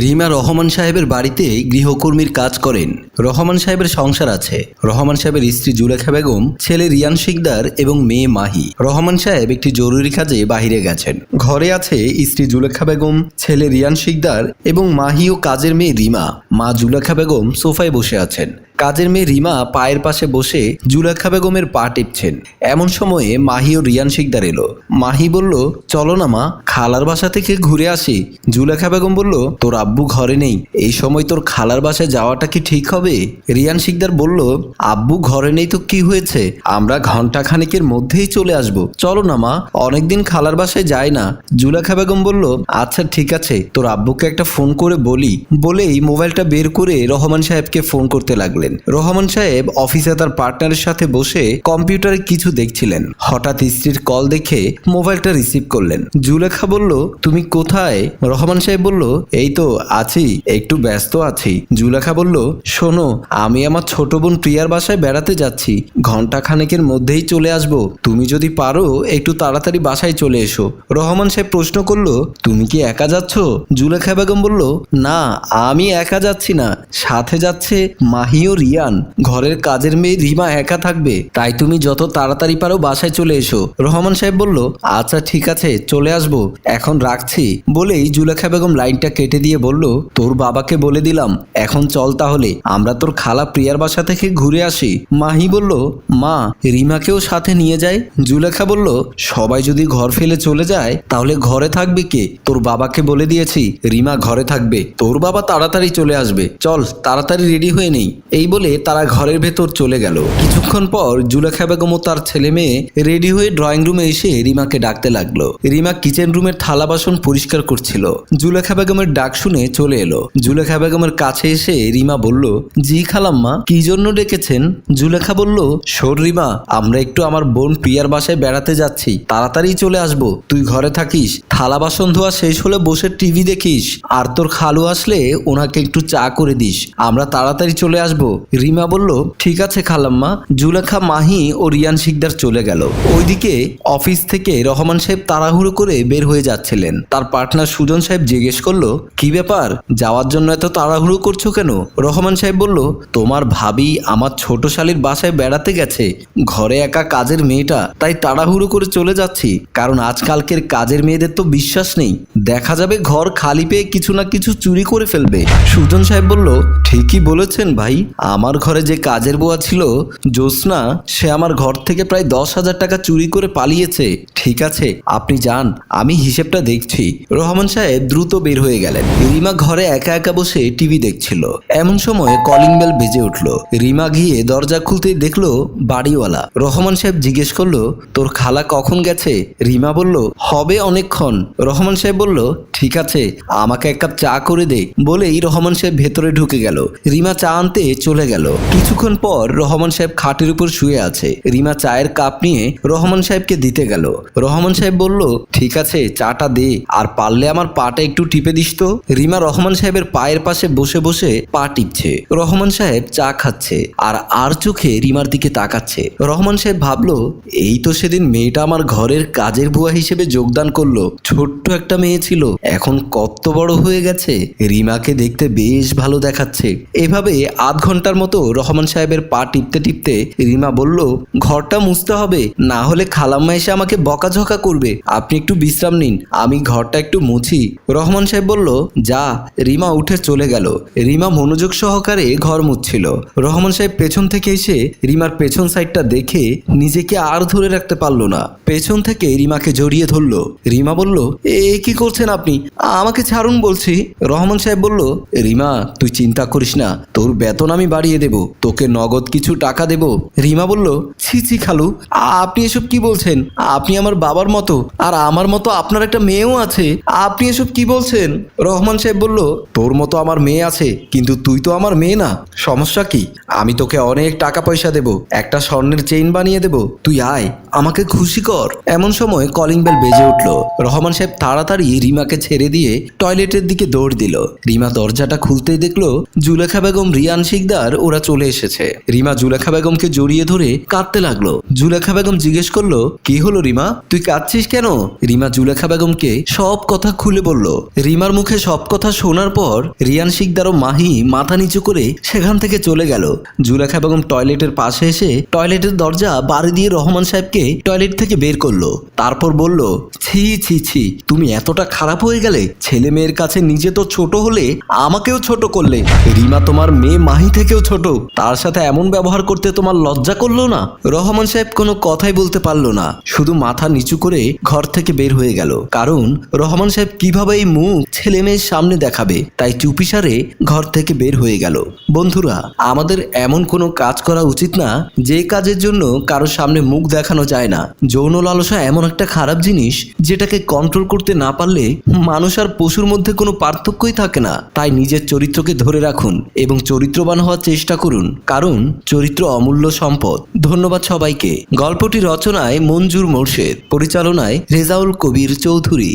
রিমা রহমান সাহেবের বাড়িতে গৃহকর্মীর কাজ করেন। রহমান সাহেবের সংসার আছে। রহমান সাহেবের স্ত্রী জুলেখা বেগম, ছেলে রিয়ান শিকদার এবং মেয়ে মাহি। রহমান সাহেব একটি জরুরি কাজে বাহিরে গেছেন। ঘরে আছে স্ত্রী জুলেখা বেগম, ছেলে রিয়ান শিকদার এবং মাহি ও কাজের মেয়ে রিমা। মা জুলেখা বেগম সোফায় বসে আছেন। কাজের মেয়ে রিমা পায়ের পাশে বসে জুলেখা বেগমের পা টিপছেন। এমন সময়ে মাহি ও রিয়ান শিকদার এলো। মাহি বলল, চলো না মা, খালার বাসা থেকে ঘুরে আসি। জুলেখা বেগম বলল, তোর আব্বু ঘরে নেই। এই সময় তোর খালার বাসায় যাওয়াটা কি ঠিক হবে? রিয়ান শিকদার বলল, আব্বু ঘরে নেই তো কি হয়েছে? আমরা ঘণ্টা খানিকের মধ্যেই চলে আসব। চলো না মা, অনেকদিন খালার বাসায় যায় না। জুলেখা বেগম বলল আচ্ছা ঠিক আছে। তোর আব্বুকে একটা ফোন করে বলি। বলেই মোবাইলটা বের করে রহমান সাহেবকে ফোন করতে লাগলেন রহমান সাহেব অফিসে তার পার্টনারের সাথে বসে কম্পিউটারে কিছু দেখছিলেন। হঠাৎ স্ত্রীর কল দেখে মোবাইলটা রিসিভ করলেন। জুলেখা বলল, তুমি কোথায়? রহমান সাহেব বলল, এই তো আছি, একটু ব্যস্ত আছি। জুলেখা বলল, শোনো, আমি আমার ছোট বোন প্রিয়ার বাসায় বেড়াতে যাচ্ছি। ঘণ্টা খানেকের মধ্যেই চলে আসব। তুমি যদি পারো, একটু তাড়াতাড়ি বাসায় চলে এসো। রহমান সাহেব প্রশ্ন করল, তুমি কি একা যাচ্ছ? জুলেখা বেগম বলল, না, আমি একা যাচ্ছি না। সাথে যাচ্ছে মাহি ও রিয়ান, ঘরের কাজের মেয়ে রিমা একা থাকবে, তাই তুমি যত তাড়াতাড়ি পারো বাসায় চলে এসো। রহমান সাহেব বলল আচ্ছা ঠিক আছে, চলে আসব, এখন রাখছি। বলেই জুলেখা বেগম লাইনটা কেটে দিয়ে বলল, তোর বাবাকে বলে দিলাম, এখন চল তাহলে, আমরা তোর খালা প্রিয়ার বাসা থেকে ঘুরে আসি। মাহি বলল, মা, রিমাকেও সাথে নিয়ে যায় জুলেখা বলল, সবাই যদি ঘর ফেলে চলে যায়, তাহলে ঘরে থাকবে কে? তোর বাবাকে বলে দিয়েছি, রিমা ঘরে থাকবে, তোর বাবা তাড়াতাড়ি চলে আসবে। চল, তাড়াতাড়ি রেডি হয়ে নেই। এই বলে তারা ঘরের ভেতর চলে গেল। কিছুক্ষণ পর জুলেখা বেগম ও তার ছেলে মেয়ে রেডি হয়ে ড্রয়িং রুমে এসে রিমাকে ডাকতে লাগল। রিমা কিচেন রুমের থালা বাসন পরিষ্কার করছিল। জুলেখা বেগমের ডাক শুনে চলে এলো। জুলেখা বেগমের কাছে এসে রিমা বলল, জি খালাম্মা, কি জন্য ডেকেছেন? জুলেখা বলল শোর রিমা, আমরা একটু আমার বোন প্রিয়ার বাসায় বেড়াতে যাচ্ছি। তাড়াতাড়ি চলে আসব। তুই ঘরে থাকিস। থালা বাসন ধোয়া শেষ হলে বসে টিভি দেখিস। আর তোর খালু আসলে ওনাকে একটু চা করে দিস। আমরা তাড়াতাড়ি চলে আসব। রিমা বলল, ঠিক আছে খালাম্মা। জুলেখা, মাহি ও রিয়ান শিকদার চলে গেল। ওইদিকে অফিস থেকে রহমান সাহেব তাড়াহুড়ো করে বের হয়ে যাচ্ছিলেন। তার পার্টনার সুজন সাহেব জিজ্ঞেস করল, কি ব্যাপার? যাওয়ার জন্য এত তাড়াহুড়ো করছ কেন? রহমান সাহেব বলল, তোমার ভাবি আমার ছোট শালীর বাসায় বেড়াতে গেছে। ঘরে একা কাজের মেয়েটা, তাই তাড়াহুড়ো করে চলে যাচ্ছি। কারণ আজকালকের কাজের মেয়েদের তো বিশ্বাস নেই। দেখা যাবে ঘর খালি পেয়ে কিছু না কিছু চুরি করে ফেলবে। সুজন সাহেব বলল, ঠিকই বলেছেন ভাই। আমার ঘরে যে কাজের বুয়া ছিল, জ্যোৎস্না, সে আমার ঘর থেকে প্রায় দশ হাজার টাকা চুরি করে পালিয়েছে। ঠিক আছে, আপনি যান, আমি হিসেবটা দেখছি। রহমান সাহেব দ্রুত বের হয়ে গেলেন। রিমা ঘরে একা একা বসে টিভি দেখছিল। এমন সময় কলিং বেল বেজে উঠল। রিমা গিয়ে দরজা খুলতেই দেখল বাড়িওয়ালা। রহমান সাহেব জিজ্ঞেস করল, তোর খালা কখন গেছে? রিমা বলল, হবে অনেকক্ষণ। রহমান সাহেব বলল, ঠিক আছে, আমাকে এক কাপ চা করে দে। বলেই রহমান সাহেব ভেতরে ঢুকে গেল। রিমা চা আনতে চলে গেল। কিছুক্ষণ পর রহমান সাহেব খাটের উপর শুয়ে আছে। রিমা চায়ের কাপ নিয়ে রহমান সাহেবকে দিতে গেল। রহমান সাহেব বলল, ঠিক আছে, চাটা দে। আর পারলে আমার পাটা একটু টিপে দিস তো। রিমা রহমান সাহেবের পায়ের পাশে বসে বসে পা টিপছে। রহমান সাহেব চা খাচ্ছে আর আর চোখে রিমার দিকে তাকাচ্ছে। রহমান সাহেব ভাবলো, এই তো সেদিন মেয়েটা আমার ঘরের কাজের বুয়া হিসেবে যোগদান করল। ছোট্ট একটা মেয়ে ছিল। এখন কত বড় হয়ে গেছে। রিমাকে দেখতে বেশ ভালো দেখাচ্ছে। এভাবে আধ ঘণ্টার মতো রহমান সাহেবের পা টিপতে টিপতে রিমা বলল, ঘরটা মুছতে হবে, না হলে খালাম্মা এসে আমাকে বকাঝকা করবে। আপনি একটু বিশ্রাম নিন, আমি ঘরটা একটু মুছি। রহমান সাহেব বলল, যা। রিমা উঠে চলে গেল। রিমা মনোযোগ সহকারে ঘর মুছছিল। রহমান সাহেব পেছন থেকে এসে রিমার পেছন সাইডটা দেখে নিজেকে আর ধরে রাখতে পারল না। পেছন থেকে রিমাকে জড়িয়ে ধরলো। রিমা বলল, এ, কি করছেন আপনি? আমাকে ছাড়ুন বলছি। রহমান সাহেব বলল, রিমা, তুই চিন্তা করিস না। তোর বেতন আমি বাড়িয়ে দেব। তোকে নগদ কিছু টাকা দেব। রিমা বলল, ছি ছি, খালু, আপনি এসব কি বলছেন? আপনি আমার বাবার মতো, আর আমার মতো আপনার একটা মেয়েও আছে। আপনি এসব কি বলছেন? রহমান সাহেব বলল, তোর মতো আমার মেয়ে আছে, কিন্তু তুই তো আমার মেয়ে না। সমস্যা কি? আমি তোকে অনেক টাকা পয়সা দেব, একটা স্বর্ণের চেইন বানিয়ে দেব। তুই আয়, আমাকে খুশি কর। এমন সময় কলিং বেল বেজে উঠল। রহমান সাহেব তাড়াতাড়ি রিমাকে ছেড়ে দিয়ে টয়লেটের দিকে দৌড় দিল। রিমা দরজাটা খুলতেই দেখল, জুলেখা বেগম, রিয়ান শিকদার শিকদার ওরা চলে এসেছে। রিমা জুলেখা বেগমকে জড়িয়ে ধরে কাঁদতে লাগল। জুলেখা বেগম জিজ্ঞেস করল, কি হলো রিমা? তুই কাঁদছিস কেন? রিমা জুলেখা বেগমকে সব কথা খুলে বলল। রিমার মুখে সব কথা শোনার পর রিয়ান শিকদার ও মাহি মাথা নিচু করে সেখান থেকে চলে গেল। জুলেখা বেগম টয়লেটের পাশে এসে টয়লেটের দরজা বাড়ি দিয়ে রহমান সাহেবকে টয়লেট থেকে বের করল। তারপর বলল, ছি ছি ছি, তুমি এতটা খারাপ হয়ে গেলে ছেলে মেয়ের কাছে নিজে তো ছোট হলে আমাকেও ছোট করলে। রিমা তোমার মেয়ে মাহি থেকেও ছোট, তার সাথে এমন ব্যবহার করতে তোমার লজ্জা করল না? রহমান সাহেব কোনো কথাই বলতে পারল না। শুধু মাথা নিচু করে ঘর থেকে বের হয়ে গেল। কারণ, রহমান সাহেব কীভাবে এই মুখ ছেলে মেয়ের সামনে দেখাবে? তাই চুপিসারে ঘর থেকে বের হয়ে গেল। বন্ধুরা, আমাদের এমন কোনো কাজ করা উচিত না যে কাজের জন্য কারোর সামনে মুখ দেখানো যায় না। যৌন লালসা এমন একটা খারাপ জিনিস যেটাকে কন্ট্রোল করতে না পারলে মানুষ আর পশুর মধ্যে কোনো পার্থক্যই থাকে না। তাই নিজের চরিত্রকে ধরে রাখুন এবং চরিত্রবান হওয়ার চেষ্টা করুন, কারণ চরিত্র অমূল্য সম্পদ। ধন্যবাদ সবাইকে। গল্পটি রচনায় মঞ্জুর মোর্শেদ, পরিচালনায় রেজাউল কবির চৌধুরী।